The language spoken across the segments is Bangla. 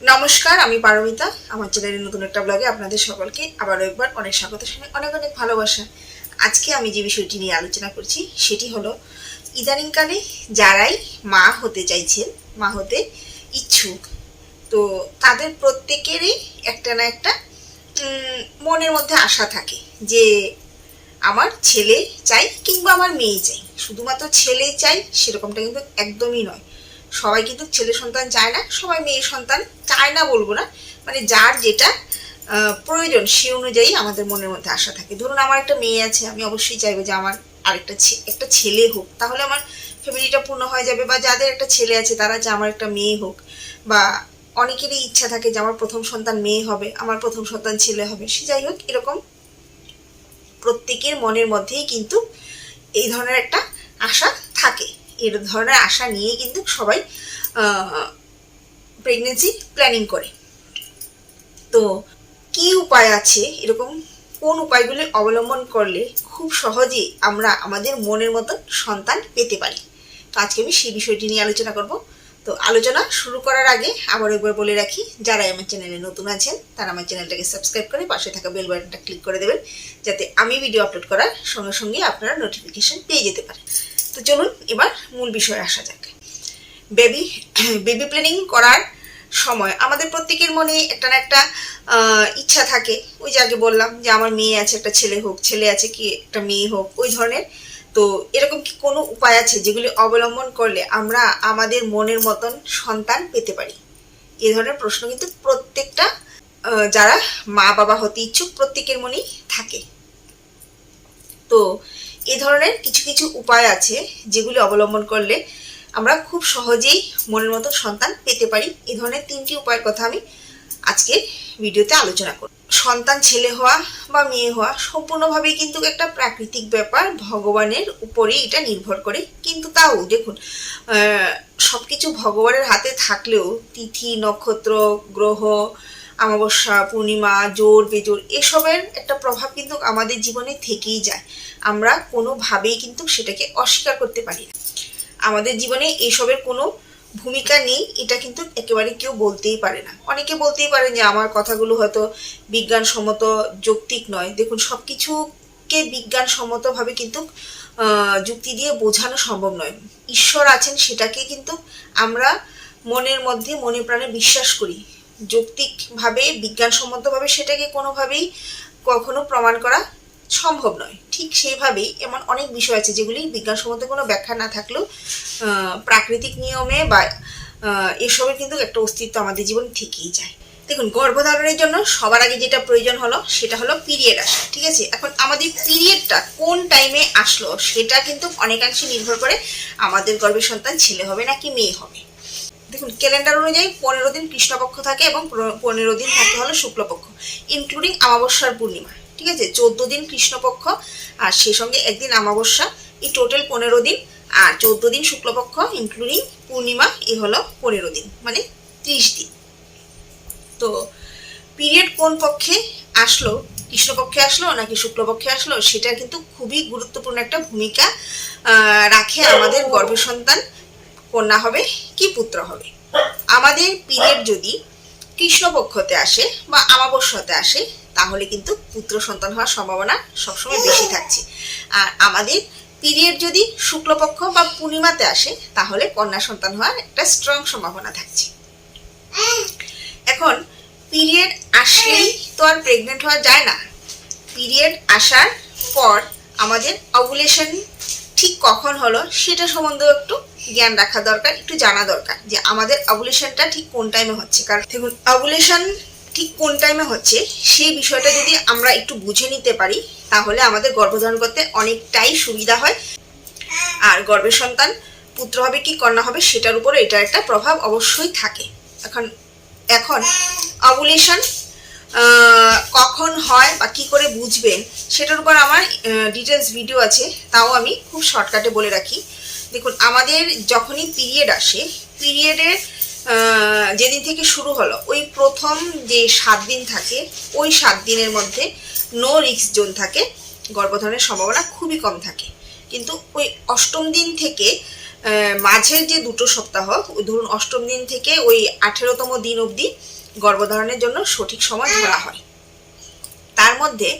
নমস্কার, আমি পারমিতা। আমার চ্যানেলের নতুন একটা ব্লগে আপনাদের সকলকে আবারও একবার অনেক স্বাগত শুনে অনেক অনেক ভালোবাসা। আজকে আমি যে বিষয়টি নিয়ে আলোচনা করছি, সেটি হলো ইদানিংকালে যারাই মা হতে চাইছেন, মা হতে ইচ্ছুক, তো তাদের প্রত্যেকেরই একটা না একটা মনের মধ্যে আশা থাকে যে আমার ছেলে চাই কিংবা আমার মেয়ে চাই। শুধুমাত্র ছেলে চাই সেরকমটা কিন্তু একদমই নয়। সবাই কিন্তু ছেলে সন্তান চায় না, সবাই মেয়ে সন্তান চায় না বলব না। মানে যার যেটা প্রয়োজন সে অনুযায়ী আমাদের মনের মধ্যে আশা থাকে। ধরুন আমার একটা মেয়ে আছে, আমি অবশ্যই চাইব যে আমার আরেকটা একটা ছেলে হোক। তাহলে আমার ফ্যামিলিটা পূর্ণ হয়ে যাবে বা যাদের একটা ছেলে আছে তারা যে আমার একটা মেয়ে হোক। বা অনেকেরই ইচ্ছা থাকে যে আমার প্রথম সন্তান মেয়ে হবে, আমার প্রথম সন্তান ছেলে হবে। সে যাই হোক, এরকম প্রত্যেকের মনের মধ্যেই কিন্তু এই ধরনের একটা আশা থাকে। এর ধরনের আশা নিয়ে কিন্তু সবাই প্রেগনেন্সি প্ল্যানিং করে। তো কি উপায় আছে? এরকম কোন উপায়গুলি অবলম্বন করলে খুব সহজেই আমরা আমাদের মনের মতন সন্তান পেতে পারি? তো আজকে আমি সেই বিষয়টি নিয়ে আলোচনা করব। তো আলোচনা শুরু করার আগে আবার একবার বলে রাখি যারা আমার চ্যানেলে নতুন আছেন, তারা আমার চ্যানেলটাকে সাবস্ক্রাইব করে পাশে থাকা বেল বাটনটা ক্লিক করে দেবেন, যাতে আমি ভিডিও আপলোড করার সঙ্গে সঙ্গে আপনারা নোটিফিকেশন পেয়ে যেতে পারেন। তো চলুন এবার মূল বিষয়ে আসা যাক। বেবি বেবি প্ল্যানিং করার সময় আমাদের প্রত্যেকের মনে একটা না একটা ইচ্ছা থাকে। ওই যে আগে বললাম যে আমার মেয়ে আছে, একটা ছেলে হোক, ছেলে আছে কি একটা মেয়ে হোক, ওই ধরনের। তো এরকম কি কোনো উপায় আছে যেগুলি অবলম্বন করলে আমরা আমাদের মনের মতন সন্তান পেতে পারি? এ ধরনের প্রশ্ন কিন্তু প্রত্যেকটা যারা মা বাবা হতে ইচ্ছুক প্রত্যেকের মনেই থাকে। তো এ ধরনের কিছু কিছু উপায় আছে যেগুলি অবলম্বন করলে আমরা খুব সহজেই মনের মতো সন্তান পেতে পারি। এই ধরনের তিনটি উপায়ের কথা আমি আজকে ভিডিওতে আলোচনা করব। সন্তান ছেলে হওয়া বা মেয়ে হওয়া সম্পূর্ণভাবেই কিন্তু একটা প্রাকৃতিক ব্যাপার, ভগবানের উপরেই এটা নির্ভর করে। কিন্তু তাও দেখুন সব কিছু ভগবানের হাতে থাকলেও তিথি, নক্ষত্র, গ্রহ অমাবস্যা, পূর্ণিমা, জোর, বেজোর এসবের একটা প্রভাব কিন্তু আমাদের জীবনে থেকেই যায়। আমরা কোনোভাবেই কিন্তু সেটাকে অস্বীকার করতে পারি না। আমাদের জীবনে এইসবের কোনো ভূমিকা নেই, এটা কিন্তু একেবারে কেউ বলতেই পারে না। অনেকে বলতেই পারে যে, আমার কথাগুলো হয়তো বিজ্ঞানসম্মত যৌক্তিক নয়। দেখুন সব কিছুকে বিজ্ঞানসম্মতভাবে কিন্তু যুক্তি দিয়ে বোঝানো সম্ভব নয়। ঈশ্বর আছেন সেটাকে কিন্তু আমরা মনের মধ্যে, মনে প্রাণে বিশ্বাস করি। যৌক্তিকভাবে, বিজ্ঞানসম্মতভাবে সেটাকে কোনোভাবেই কখনো প্রমাণ করা সম্ভব নয়। ঠিক সেইভাবেই এমন অনেক বিষয় আছে যেগুলি বিজ্ঞানসম্মত কোনো ব্যাখ্যা না থাকলেও প্রাকৃতিক নিয়মে বা এসবের কিন্তু একটা অস্তিত্ব আমাদের জীবন থেকেই যায়। দেখুন, গর্ভধারণের জন্য সবার আগে যেটা প্রয়োজন হলো, সেটা হলো পিরিয়ড আসা, ঠিক আছে? এখন আমাদের পিরিয়ডটা কোন টাইমে আসলো, সেটা কিন্তু অনেকাংশে নির্ভর করে আমাদের গর্ভের সন্তান ছেলে হবে নাকি মেয়ে হবে। দেখুন ক্যালেন্ডার অনুযায়ী পনেরো দিন কৃষ্ণপক্ষ থাকে এবং পনেরো- দিন থাকে হলো শুক্লপক্ষ ইনক্লুডিং আমাবস্যার পূর্ণিমা, ঠিক আছে? চোদ্দ দিন কৃষ্ণপক্ষ, আর সেই সঙ্গে একদিন আমাবস্যা এই টোটাল পনেরো দিন, আর চোদ্দ দিন শুক্লপক্ষ ইনক্লুডিং পূর্ণিমা, এ হলো পনেরো দিন মানে ত্রিশ দিন। তো পিরিয়ড কোন পক্ষে আসলো? কৃষ্ণপক্ষে আসলো নাকি শুক্লপক্ষে আসলো? সেটা কিন্তু খুবই গুরুত্বপূর্ণ একটা ভূমিকা রাখে আমাদের গর্ভ সন্তান কন্যা হবে কি পুত্র হবে? আমাদের পিরিয়ড যদি কৃষ্ণপক্ষতে আসে বা আমাবস্যাতে আসে, তাহলে কিন্তু পুত্র সন্তান হওয়ার সম্ভাবনা সবসময় বেশি থাকছে। আর আমাদের পিরিয়ড যদি শুক্লপক্ষ বা পূর্ণিমাতে আসে, তাহলে কন্যা সন্তান হওয়ার একটা স্ট্রং সম্ভাবনা থাকছে। এখন পিরিয়ড আসলেই তো আর প্রেগনেন্ট হওয়া যায় না। পিরিয়ড আসার পর আমাদের অভুলেশন ঠিক কখন হলো সেটা সম্বন্ধেও একটু জ্ঞান রাখা দরকার, একটু জানা দরকার যে আমাদের অবুলেশনটা ঠিক কোন টাইমে হচ্ছে। কারণ দেখুন অভুলেশন ঠিক কোন টাইমে হচ্ছে সেই বিষয়টা যদি আমরা একটু বুঝে নিতে পারি, তাহলে আমাদের গর্ভধারণ করতে অনেকটাই সুবিধা হয়। আর গর্ভের সন্তান পুত্র হবে কি কন্যা হবে সেটার উপর এটার একটা প্রভাব অবশ্যই থাকে। এখন এখন অভুলেশন কখন হয় বা কি করে বুঝবেন, সেটার উপর আমার ডিটেলস ভিডিও আছে, তাও আমি খুব শর্টকাটে বলে রাখি। দেখুন, আমাদের যখনই পিরিয়ড আসে পিরিয়ডের যেদিন থেকে শুরু হলো, ওই প্রথম যে সাত দিন থাকে, ওই সাত দিনের মধ্যে নো রিস্ক জোন থাকে, গর্ভধারণের সম্ভাবনা খুবই কম থাকে। কিন্তু ওই অষ্টম দিন থেকে মাঝের যে দুটো সপ্তাহ ওই ধরুন অষ্টম দিন থেকে ওই আঠেরোতম দিন অবধি গর্ভধারণের জন্য সঠিক সময় ধরা হয়। তার মধ্যে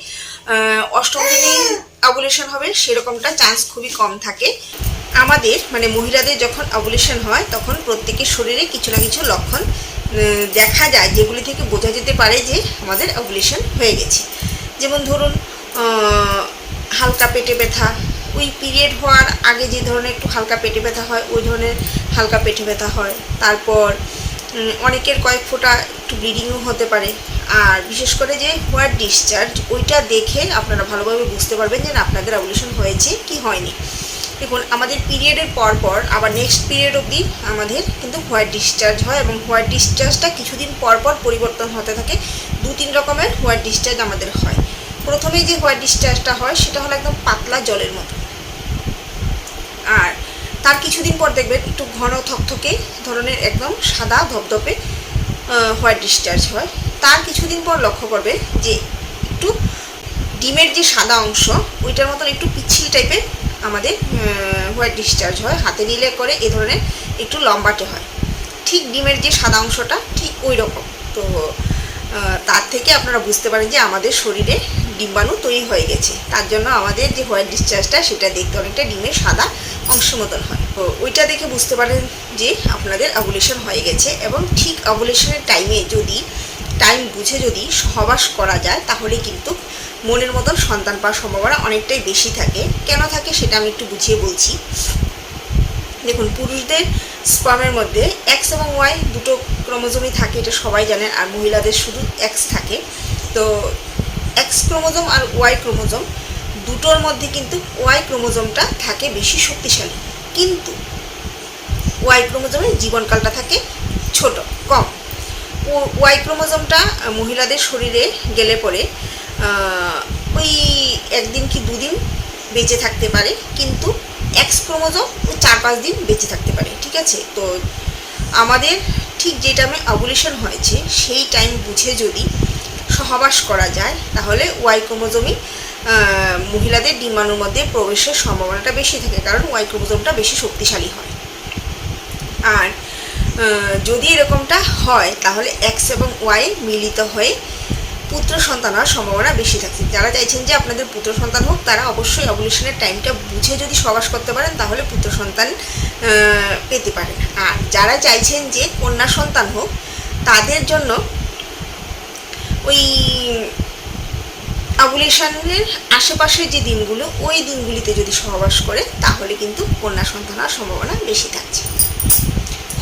অষ্টম দিনে অবলেশন হবে, সেরকমটা চান্স খুবই কম থাকে। আমাদের মানে মহিলাদের যখন অবলেশন হয়, তখন প্রত্যেকের শরীরে কিছু না কিছু লক্ষণ দেখা যায়, যেগুলি থেকে বোঝা যেতে পারে যে আমাদের অবলেশন হয়ে গেছে। যেমন ধরুন হালকা পেটে ব্যথা, ওই পিরিয়ড হওয়ার আগে যে ধরনের একটু হালকা পেটে ব্যথা হয়, ওই ধরনের হালকা পেটে ব্যথা হয়। তারপর অনেকের কয়েক ফোঁটা একটু ব্লিডিংও হতে পারে। আর বিশেষ করে যে হোয়াইট ডিসচার্জ ওইটা দেখে আপনারা ভালোভাবে বুঝতে পারবেন যে না, আপনাদের অবলেশন হয়েছে কি হয়নি। দেখুন, আমাদের পিরিয়ডের পর পর, আবার নেক্সট পিরিয়ড অবধি আমাদের কিন্তু হোয়াইট ডিসচার্জ হয় এবং হোয়াইট ডিসচার্জটা কিছুদিন পর পর পরিবর্তন হতে থাকে। দু তিন রকমের হোয়াইট ডিসচার্জ আমাদের হয়। প্রথমেই যে হোয়াইট ডিসচার্জটা হয়, সেটা হলো একদম পাতলা জলের মতো। আর তার কিছুদিন পর দেখবেন একটু ঘন থকথকে ধরনের একদম সাদা ধপধপে হোয়াইট ডিসচার্জ হয়। তার কিছুদিন পর লক্ষ্য করবে যে একটু ডিমের যে সাদা অংশ, ওইটার মতন একটু পিচ্ছিল টাইপের আমাদের হোয়াইট ডিসচার্জ হয়। হাতে নিলে করে এ ধরনের একটু লম্বাটে হয়। ঠিক ডিমের যে সাদা অংশটা, ঠিক ওই রকম তো তার থেকে আপনারা বুঝতে পারেন যে আমাদের শরীরে ডিম্বাণু তৈরি হয়ে গেছে। তার জন্য আমাদের যে হোয়াইট ডিসচার্জটা সেটা দেখতে অনেকটা ডিমের সাদা অংশ মতন হয়। তো ওইটা দেখে বুঝতে পারেন যে আপনাদের অবুলেশন হয়ে গেছে এবং ঠিক অবুলেশনের টাইমে যদি টাইম বুঝে যদি সহবাস করা যায়, তাহলে কিন্তু মনের মতন সন্তান পাওয়ার সম্ভাবনা অনেকটাই বেশি থাকে। কেন থাকে সেটা আমি একটু বুঝিয়ে বলছি। দেখুন, পুরুষদের স্পামের মধ্যে এক্স এবং ওয়াই দুটো ক্রোমোজোমই থাকে, এটা সবাই জানেন আর মহিলাদের শুধু এক্স থাকে। তো এক্স ক্রোমোজোম আর ওয়াই ক্রোমোজোম দুটোর মধ্যে কিন্তু ওয়াই ক্রোমোজোমটা থাকে বেশি শক্তিশালী। কিন্তু ওয়াই ক্রোমোজোমের জীবনকালটা থাকে ছোট, কম। ওয়াই ক্রোমোজোমটা মহিলাদের শরীরে গেলে পরে ওই একদিন কি দুদিন বেঁচে থাকতে পারে, কিন্তু এক্স ক্রোমোজোম চার পাঁচ দিন বেঁচে থাকতে পারে, ঠিক আছে? তো আমাদের ঠিক যে টাইমে অবুলেশন হয়েছে, সেই টাইম বুঝে যদি সহবাস করা যায়, তাহলে ওয়াই ক্রোমোজোমই মহিলাদের ডিম্বাণুর মধ্যে প্রবেশের সম্ভাবনাটা বেশি থাকে, কারণ ওয়াই ক্রোমোজোমটা বেশি শক্তিশালী হয়। আর যদি এরকমটা হয়, তাহলে এক্স এবং ওয়াই মিলিত হয়ে পুত্র সন্তান হওয়ার সম্ভাবনা বেশি থাকছে। যারা চাইছেন যে আপনাদের পুত্র সন্তান হোক, তারা অবশ্যই অবলিউশনের টাইমটা বুঝে যদি সবাস করতে পারেন, তাহলে পুত্র সন্তান পেতে পারেন। আর যারা চাইছেন যে কন্যা সন্তান হোক, তাদের জন্য ওই অবুলেশনের আশেপাশের যে দিনগুলো, ওই দিনগুলিতে যদি সহবাস করে, তাহলে কিন্তু কন্যা সন্তান হওয়ার সম্ভাবনা বেশি থাকছে।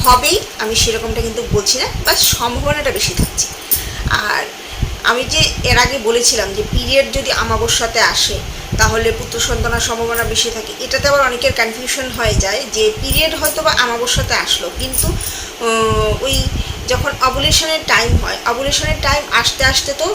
হবেই, আমি সেরকমটা কিন্তু বলছি না বা সম্ভাবনাটা বেশি থাকছে। আর আমি যে এর আগে বলেছিলাম যে পিরিয়ড যদি আমাবস্যাতে আসে, তাহলে পুত্র সন্তানের সম্ভাবনা বেশি থাকে। এটাতে আবার অনেকের কনফিউশন হয়ে যায় যে পিরিয়ড হয়তো বা আমাবস্যাতে আসলো, কিন্তু ওই যখন অবুলেশনের টাইম হয় অবুলেশনের টাইম আসতে আসতে তো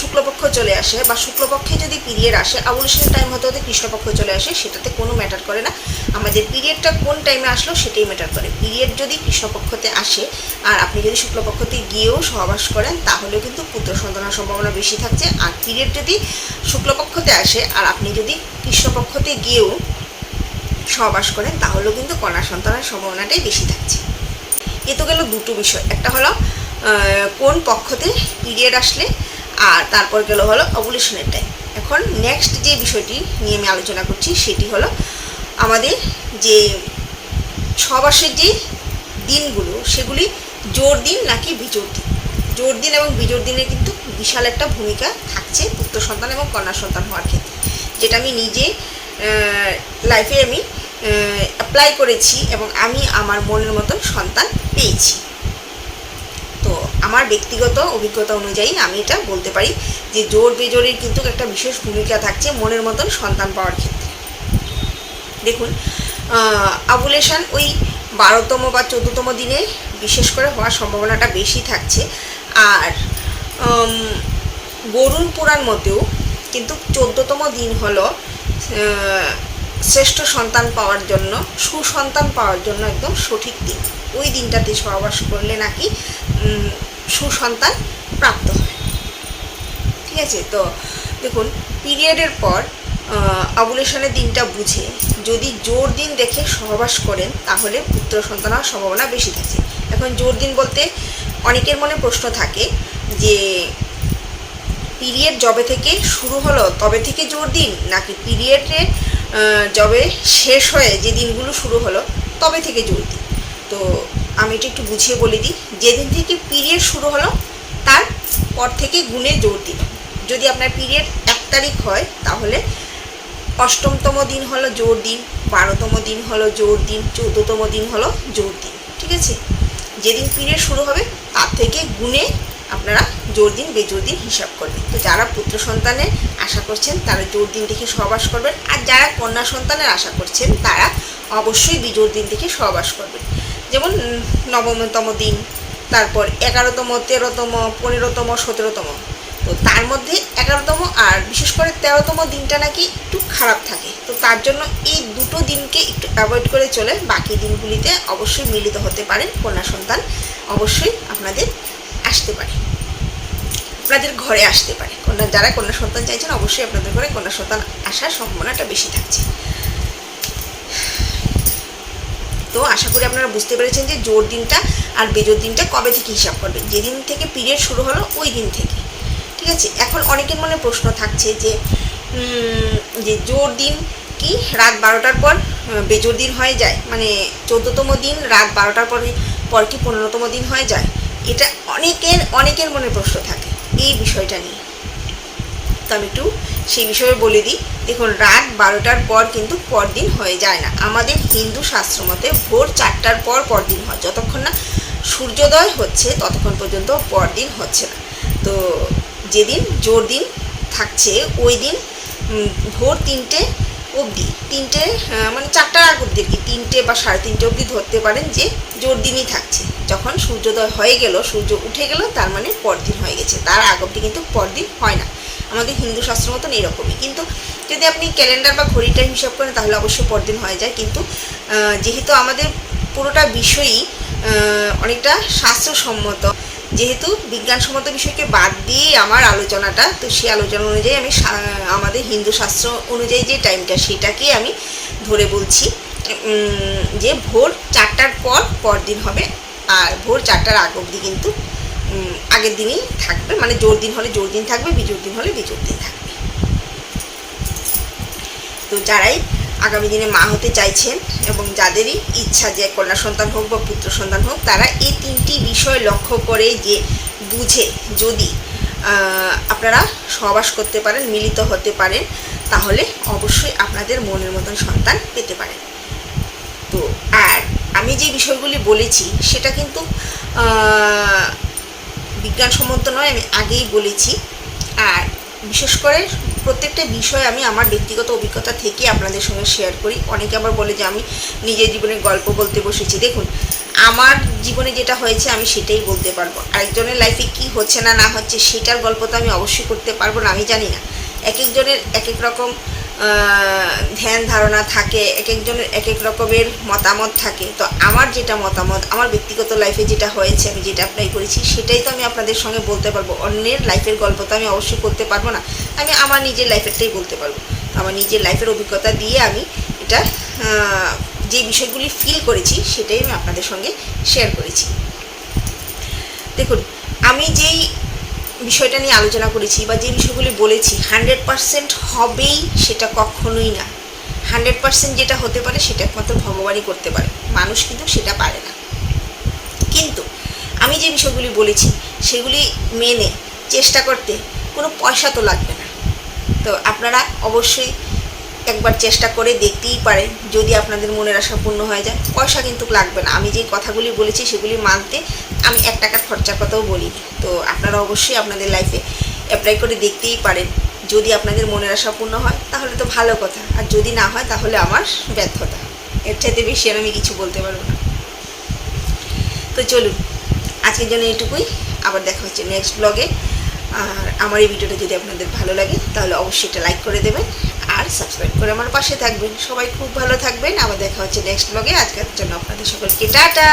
শুক্লপক্ষ চলে আসে বা শুক্লপক্ষে যদি পিরিয়ড আসে অবুলেশনের টাইম হতে হতে কৃষ্ণপক্ষ চলে আসে, সেটাতে কোনো ম্যাটার করে না। আমাদের পিরিয়ডটা কোন টাইমে আসলো সেটাই ম্যাটার করে। পিরিয়ড যদি কৃষ্ণপক্ষতে আসে আর আপনি যদি শুক্লপক্ষতে গিয়েও সহবাস করেন, তাহলেও কিন্তু পুত্র সন্তানের সম্ভাবনা বেশি থাকছে। আর পিরিয়ড যদি শুক্লপক্ষতে আসে আর আপনি যদি কৃষ্ণপক্ষতে গিয়েও সহবাস করেন, তাহলেও কিন্তু কন্যা সন্তানের সম্ভাবনাটাই বেশি থাকছে। এ তো গেল দুটো বিষয়। একটা হলো কোন পক্ষতে পিরিয়ড আসলে, আর তারপর গেল হলো অবলিউশনের টাইম এখন নেক্সট যে বিষয়টি নিয়ে আমি আলোচনা করছি, সেটি হলো আমাদের যে সবাসের যে দিনগুলো, সেগুলি জোর দিন নাকি বিজোর দিন? জোর দিন এবং বিজোর দিনে কিন্তু বিশাল একটা ভূমিকা থাকছে পুত্র সন্তান এবং কন্যা সন্তান হওয়ার ক্ষেত্রে। যেটা আমি নিজে লাইফে আমি অ্যাপ্লাই করেছি এবং আমি আমার মনের মতন সন্তান পেয়েছি। তো আমার ব্যক্তিগত অভিজ্ঞতা অনুযায়ী আমি এটা বলতে পারি যে জোর বেজোরের কিন্তু একটা বিশেষ ভূমিকা থাকছে মনের মতন সন্তান পাওয়ার ক্ষেত্রে। দেখুন অবুলেশন ওই বারোতম বা চোদ্দতম দিনে বিশেষ করে হওয়ার সম্ভাবনাটা বেশি থাকছে। আর গরুর পুরাণ মতেও কিন্তু চোদ্দতম দিন হলো শ্রেষ্ঠ সন্তান পাওয়ার জন্য, সুসন্তান পাওয়ার জন্য একদম সঠিক দিন। ওই দিনটাতে সহবাস করলে নাকি সুসন্তান প্রাপ্ত হয় ঠিক আছে? তো দেখুন পিরিয়ডের পর অবলেশনের দিনটা বুঝে, যদি জোর দিন দেখে সহবাস করেন, তাহলে পুত্র সন্তান হওয়ার সম্ভাবনা বেশি থাকে। এখন জোর দিন বলতে অনেকের মনে প্রশ্ন থাকে যে পিরিয়ড জবে থেকে শুরু হলো, তবে থেকে জোর দিন? নাকি পিরিয়ডের জবে শেষ হয়ে যে দিনগুলো শুরু হলো, তবে থেকে জোর দিন? তো আমি এটা একটু বুঝিয়ে বলে দিই। যেদিন থেকে পিরিয়ড শুরু হলো, তার পর থেকে গুণে জোর দিন। যদি আপনার পিরিয়ড এক তারিখ হয়, তাহলে অষ্টমতম দিন হলো জোর দিন, বারোতম দিন হলো জোর দিন, চৌদ্দতম দিন হলো জোর দিন। ঠিক আছে? যেদিন পিরিয়ড শুরু হবে, তার থেকে গুণে আপনারা জোর দিন, বেজোর দিন হিসাব করবেন। তো যারা পুত্র সন্তানের আশা করছেন, তারা জোর দিন দেখে সহবাস করবেন। আর যারা কন্যা সন্তানের আশা করছেন, তারা অবশ্যই বিজোর দিন দেখে সহবাস করবেন। যেমন নবমতম দিন, তারপর এগারোতম, তেরোতম, পনেরোতম, সতেরোতম। তো তার মধ্যে এগারোতম আর বিশেষ করে তেরোতম দিনটা নাকি একটু খারাপ থাকে। তো তার জন্য এই দুটো দিনকে একটু অ্যাভয়েড করে চলে বাকি দিনগুলিতে অবশ্যই মিলিত হতে পারেন কন্যা সন্তান। অবশ্যই আপনাদের আসতে পারে। আপনাদের ঘরে আসতে পারে। কন্যা, যারা কন্যা সন্তান চাইছেন, অবশ্যই আপনাদের ঘরে কন্যা সন্তান আসার সম্ভাবনাটা বেশি থাকছে। তো আশা করি আপনারা বুঝতে পেরেছেন যে জোর দিনটা আর বেজোর দিনটা কবে থেকে হিসাব করবেন? যেদিন থেকে পিরিয়ড শুরু হলো, ওই দিন থেকে। ঠিক আছে? এখন অনেকের মনে প্রশ্ন থাকছে যে যে জোর দিন কি রাত বারোটার পর বেজোর দিন হয়ে যায়? মানে চোদ্দতম দিন, রাত বারোটার পরে, পর কি পনেরোতম দিন হয়ে যায়? এটা অনেকের অনেকের মনে প্রশ্ন থাকে এই বিষয়টা নিয়ে। তো আমি একটু সেই বিষয়ে বলে দিই। দেখুন, রাত বারোটার পর কিন্তু পরদিন হয়ে যায় না। আমাদের হিন্দু শাস্ত্র মতে ভোর চারটার পর পরদিন হয়। যতক্ষণ না সূর্যোদয় হচ্ছে, ততক্ষণ পর্যন্ত পরদিন হচ্ছে না। তো যেদিন জোর দিন থাকছে, ওই দিন ভোর তিনটে অবধি। তিনটে মানে চারটার আগ অবধি কি, তিনটে বা সাড়ে তিনটে অবধি ধরতে পারেন যে জোর দিনই থাকছে। যখন সূর্যোদয় হয়ে গেল, সূর্য উঠে গেল, তার মানে পরদিন হয়ে গেছে। তার আগ অবধি কিন্তু পরদিন হয় না। আমাদের হিন্দু শাস্ত্র মতন এরকমই। কিন্তু যদি আপনি ক্যালেন্ডার বা ঘড়ি টাইম হিসাব করেন, তাহলে অবশ্যই পরদিন হয়ে যায়। কিন্তু যেহেতু আমাদের পুরোটা বিষয়ই অনেকটা শাস্ত্রসম্মত যেহেতু বিজ্ঞানসম্মত বিষয়কে বাদ দিয়ে আমার আলোচনাটা, তো সেই আলোচনা অনুযায়ী আমি আমাদের হিন্দু শাস্ত্র অনুযায়ী যে টাইমটা, সেটাকেই আমি ধরে বলছি যে ভোর চারটার পর পরদিন হবে, আর ভোর চারটার আগ অবধি কিন্তু আগের দিনই থাকবে মানে জোর দিন হলে জোর দিন থাকবে, বিজোর দিন হলে বিজোর দিন থাকবে। তো যারাই আগামী দিনে মা হতে চাইছেন এবং যাদেরই ইচ্ছা যে কন্যা সন্তান হোক বা পুত্র সন্তান হোক, তারা এই তিনটি বিষয় লক্ষ্য করে যে বুঝে যদি আপনারা সহবাস করতে পারেন, মিলিত হতে পারেন, তাহলে অবশ্যই আপনাদের মনের মতন সন্তান পেতে পারেন। তো, আর আমি যে বিষয়গুলি বলেছি, সেটা কিন্তু বিজ্ঞানসম্মত নয়, আমি আগেই বলেছি। আর বিশেষ করে প্রত্যেকটা বিষয় আমি আমার ব্যক্তিগত অভিজ্ঞতা থেকে আপনাদের সঙ্গে শেয়ার করি। অনেকে আবার বলে যে, আমি নিজের জীবনের গল্প বলতে বসেছি। দেখুন, আমার জীবনে যেটা হয়েছে, আমি সেটাই বলতে পারব। আরেকজনের লাইফে কি হচ্ছে না না হচ্ছে, সেটার গল্প তো আমি অবশ্যই করতে পারব না, আমি জানি না। এক একজনের এক এক রকম ধ্যান ধারণা থাকে, এক একজনের এক এক রকমের মতামত থাকে। তো আমার যেটা মতামত, আমার ব্যক্তিগত লাইফে যেটা হয়েছে, আমি যেটা অ্যাপ্লাই করেছি, সেটাই তো আমি আপনাদের সঙ্গে বলতে পারব। অন্যের লাইফের গল্প তো আমি অবশ্যই করতে পারব না। আমি আমার নিজের লাইফেরটাই বলতে পারব। আমার নিজের লাইফের অভিজ্ঞতা দিয়ে আমি এটা যে বিষয়গুলি ফিল করেছি, সেটাই আমি আপনাদের সঙ্গে শেয়ার করেছি। দেখুন, আমি যেই বিষয়টা নিয়ে আলোচনা করেছি বা যে বিষয়গুলি বলেছি, হান্ড্রেড পারসেন্ট হবেই সেটা কখনোই না। হান্ড্রেড পারসেন্ট যেটা হতে পারে সেটা একমাত্র ভগবানই করতে পারে, মানুষ কিন্তু সেটা পারে না। কিন্তু আমি যে বিষয়গুলি বলেছি, সেগুলি মেনে, চেষ্টা করতে কোনো পয়সা তো লাগবে না। তো আপনারা অবশ্যই একবার চেষ্টা করে দেখতেই পারেন, যদি আপনাদের মনের আশা পূর্ণ হয়ে যায়, পয়সা কিন্তু লাগবে না। আমি যে কথাগুলি বলেছি সেগুলি মানতে আমি এক টাকার খরচার কথাও বলি তো আপনারা অবশ্যই আপনাদের লাইফে অ্যাপ্লাই করে দেখতেই পারেন। যদি আপনাদের মনের আশা পূর্ণ হয়, তাহলে তো ভালো কথা। আর যদি না হয়, তাহলে আমার ব্যর্থতা। এর চাইতে বেশি আর আমি কিছু বলতে পারব না। তো চলুন, আজকের জন্য এইটুকুই। আবার দেখা হচ্ছে নেক্সট ব্লগে আর আমার এই ভিডিওটা যদি আপনাদের ভালো লাগে, তাহলে অবশ্যই এটা লাইক করে দেবেন। আর সাবস্ক্রাইব করে আমার পাশে থাকবেন। সবাই খুব ভালো থাকবেন। আবার দেখা হচ্ছে নেক্সট ব্লগে আজকের জন্য আপনাদের সকলকে টাটা!